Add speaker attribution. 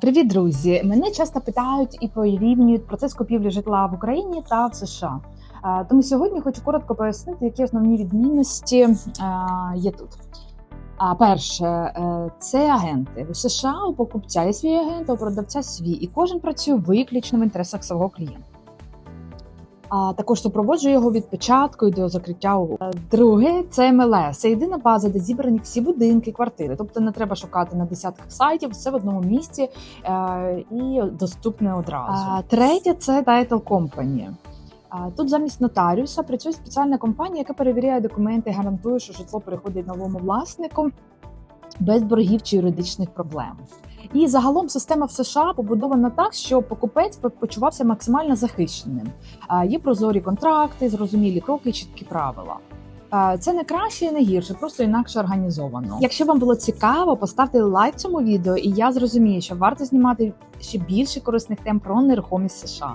Speaker 1: Привіт, друзі! Мене часто питають і порівнюють процес купівлі житла в Україні та в США. Тому сьогодні хочу коротко пояснити, які основні відмінності є тут. А перше, е, це агенти. У США у покупця є свій агент, у продавця свій, і кожен працює виключно в інтересах свого клієнта. А також супроводжує його від початку і до закриття угоди. Друге це МЛС. Це єдина база, де зібрані всі будинки, квартири. Тобто не треба шукати на десятках сайтів, все в одному місці е, і доступне одразу. Третє це Title Company. Тут замість нотаріуса працює спеціальна компанія, яка перевіряє документи, гарантує, що житло переходить новому власнику без боргів чи юридичних проблем. І загалом система в США побудована так, що покупець почувався максимально захищеним. Є прозорі контракти, зрозумілі кроки чіткі правила. Це не краще і не гірше, просто інакше організовано. Якщо вам було цікаво, поставте лайк цьому відео, і я зрозумію, що варто знімати ще більше корисних тем про нерухомість США.